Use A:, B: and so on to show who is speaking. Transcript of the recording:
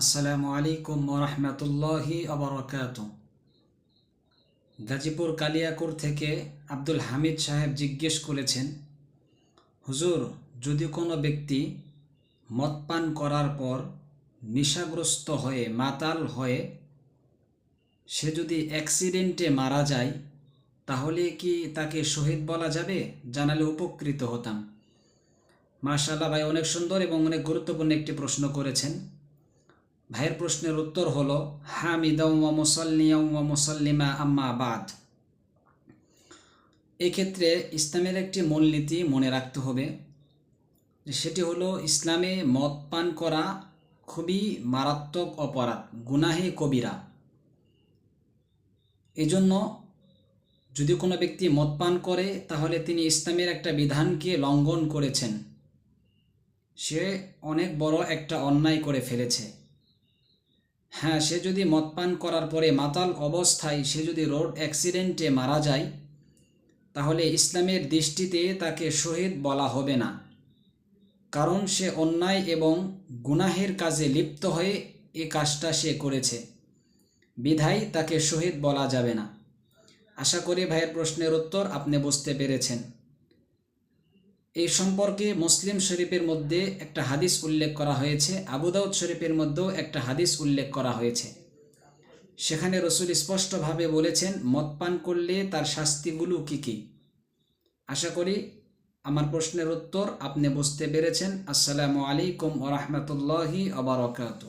A: আসসালামু আলাইকুম রহমতুল্লাহি আবরকাত গাজীপুর কালিয়াকুর থেকে আব্দুল হামিদ সাহেব জিজ্ঞেস করেছেন, হুজুর, যদি কোনো ব্যক্তি মদ পান করার পর নেশাগ্রস্ত হয়ে মাতাল হয়ে সে যদি অ্যাক্সিডেন্টে মারা যায়, তাহলে কি তাকে শহীদ বলা যাবে? জানালে উপকৃত হতাম। মাশাল্লাহ ভাই অনেক সুন্দর এবং অনেক গুরুত্বপূর্ণ একটি প্রশ্ন করেছেন। ভাইয়ের প্রশ্নের উত্তর হলো হামিদাউ ওয়া মুসাল্লিয়াউ ওয়া মুসাল্লিমা আম্মা বাদ। এক্ষেত্রে ইসলামের একটি মূলনীতি মনে রাখতে হবে সেটি হলো ইসলামে মদ পান করা খুবই মারাত্মক অপরাধ, গুনাহে কবিরা। এজন্য যদি কোনো ব্যক্তি মদ পান করে, তাহলে তিনি ইসলামের একটা বিধানকে লঙ্ঘন করেছেন। সে অনেক বড় একটা অন্যায় করে ফেলেছে। হ্যাঁ সে যদি মদ পান করার পরে মাতাল অবস্থায় সে যদি রোড অ্যাক্সিডেন্টে মারা যায়, তাহলে ইসলামের দৃষ্টিতে তাকে শহীদ বলা হবে না। কারণ সে অন্যায় এবং গুনাহের কাজে লিপ্ত হয়ে এ কাজটা সে করেছে। বিধায় তাকে শহীদ বলা যাবে না। আশা করি ভাইয়ের প্রশ্নের উত্তর আপনি বুঝতে পেরেছেন। এই সম্পর্কে মুসলিম শরীফের মধ্যে একটা হাদিস উল্লেখ করা হয়েছে আবুদাউদ শরীফের মধ্যেও একটা হাদিস উল্লেখ করা হয়েছে। সেখানে রসুল স্পষ্টভাবে বলেছেন, মদ পান করলে তার শাস্তিগুলো কি কি? আশা করি আমার প্রশ্নের উত্তর আপনি বুঝতে পেরেছেন। আসসালামু আলাইকুম ওরহমতুল্লাহি আবরকাত